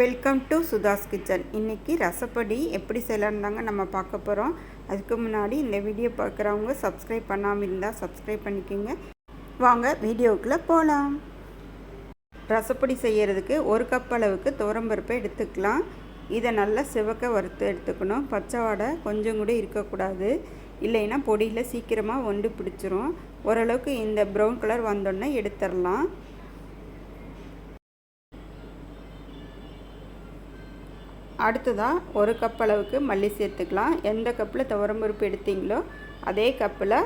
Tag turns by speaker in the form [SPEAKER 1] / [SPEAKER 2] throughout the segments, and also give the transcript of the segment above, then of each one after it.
[SPEAKER 1] Welcome to Sudha's kitchen இன்றைக்கி ரசப்படி எப்படி செய்யலான்னு தாங்க நம்ம பார்க்க போகிறோம் அதுக்கு முன்னாடி இந்த வீடியோ பார்க்குறவங்க சப்ஸ்கிரைப் பண்ணாமல் இருந்தால் சப்ஸ்கிரைப் பண்ணிக்கோங்க. வாங்க வீடியோவுக்குள்ளே போகலாம் ரசப்பொடி செய்கிறதுக்கு ஒரு கப் அளவுக்கு துவரம்பருப்பை எடுத்துக்கலாம். இதை நல்லா சிவக்க வறுத்து எடுத்துக்கணும். பச்சை வாடை கொஞ்சம் கூட இருக்கக்கூடாது. இல்லைன்னா பொடியில் சீக்கிரமாக ஒண்டு பிடிச்சிரும். ஓரளவுக்கு இந்த ப்ரௌன் கலர் வந்தோடனே எடுத்துடலாம். அடுத்ததாக ஒரு கப் அளவுக்கு மல்லி சேர்த்துக்கலாம். எந்த கப்பில் துவரம்பருப்பு எடுத்தீங்களோ அதே கப்பில்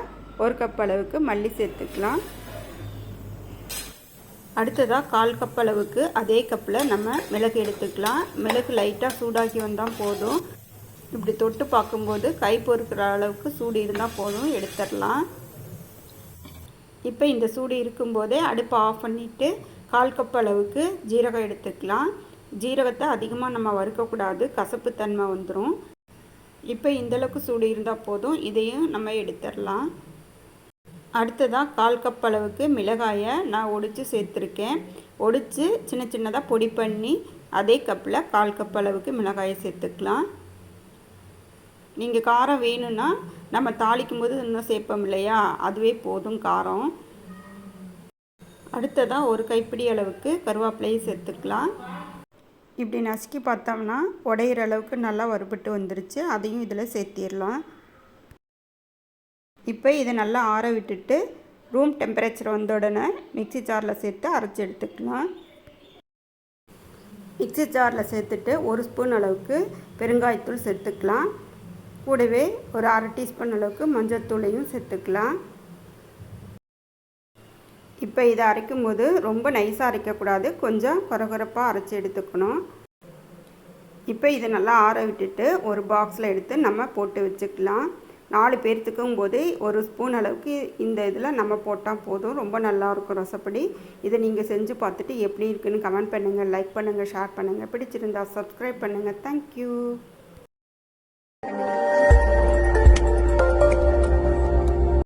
[SPEAKER 1] ஒரு கப் அளவுக்கு மல்லி சேர்த்துக்கலாம். அடுத்ததாக கால் கப் அளவுக்கு அதே கப்பில் நம்ம மிளகு எடுத்துக்கலாம். மிளகு லைட்டாக சூடாக்கி வந்தால் போதும். இப்படி தொட்டு பார்க்கும்போது கை பொறுக்கிற அளவுக்கு சூடு இருந்தால் போதும். எடுத்துடலாம். இப்போ இந்த சூடு இருக்கும்போதே அடுப்பை ஆஃப் பண்ணிவிட்டு கால் கப் அளவுக்கு ஜீரகம் எடுத்துக்கலாம். ஜீரகத்தை அதிகமாக நம்ம வறுக்கக்கூடாது. கசப்புத்தன்மை வந்துடும் இப்போ இந்தளவுக்கு சூடு இருந்தால் போதும். இதையும் நம்ம எடுத்துடலாம் அடுத்ததாக கால் கப் அளவுக்கு மிளகாயை நான் ஒடித்து சேர்த்துருக்கேன். ஒடித்து சின்ன சின்னதாக பொடி பண்ணி அதே கப்பில் கால் கப் அளவுக்கு மிளகாயை சேர்த்துக்கலாம். நீங்கள் காரம் வேணும்னா நம்ம தாளிக்கும் போது இன்னும் சேர்ப்போம் இல்லையா? அதுவே போதும் காரம். அடுத்ததாக ஒரு கைப்பிடி அளவுக்கு கருவேப்பிலையை சேர்த்துக்கலாம். இப்படி நசுக்கி பார்த்தோம்னா உடையிற அளவுக்கு நல்லா வறுபட்டு வந்துருச்சு. அதையும் இதில் சேர்த்திடலாம். இப்போ இதை நல்லா ஆற விட்டுட்டு ரூம் டெம்பரேச்சர் வந்த உடனே மிக்சி ஜாரில் சேர்த்து அரைச்சி எடுத்துக்கலாம். மிக்சி ஜாரில் சேர்த்துட்டு ஒரு ஸ்பூன் அளவுக்கு பெருங்காயத்தூள் சேர்த்துக்கலாம். கூடவே ஒரு அரை டீஸ்பூன் அளவுக்கு மஞ்சள் தூளையும் சேர்த்துக்கலாம். இப்போ இதை அரைக்கும் போது ரொம்ப நைஸாக அரைக்கக்கூடாது. கொஞ்சம் குறகுறப்பாக அரைச்சி எடுத்துக்கணும். இப்போ இதை நல்லா ஆற விட்டுட்டு ஒரு பாக்ஸில் எடுத்து நம்ம போட்டு வச்சுக்கலாம். நாலு பேர்த்துக்கும் போது ஒரு ஸ்பூன் அளவுக்கு இந்த இதில் நம்ம போட்டால் போதும். ரொம்ப நல்லாயிருக்கும் ரசப்படி. இதை நீங்கள் செஞ்சு பார்த்துட்டு எப்படி இருக்குன்னு கமெண்ட் பண்ணுங்கள் லைக் பண்ணுங்கள் ஷேர் பண்ணுங்கள் பிடிச்சிருந்தா சப்ஸ்கிரைப் பண்ணுங்கள் தேங்க்யூ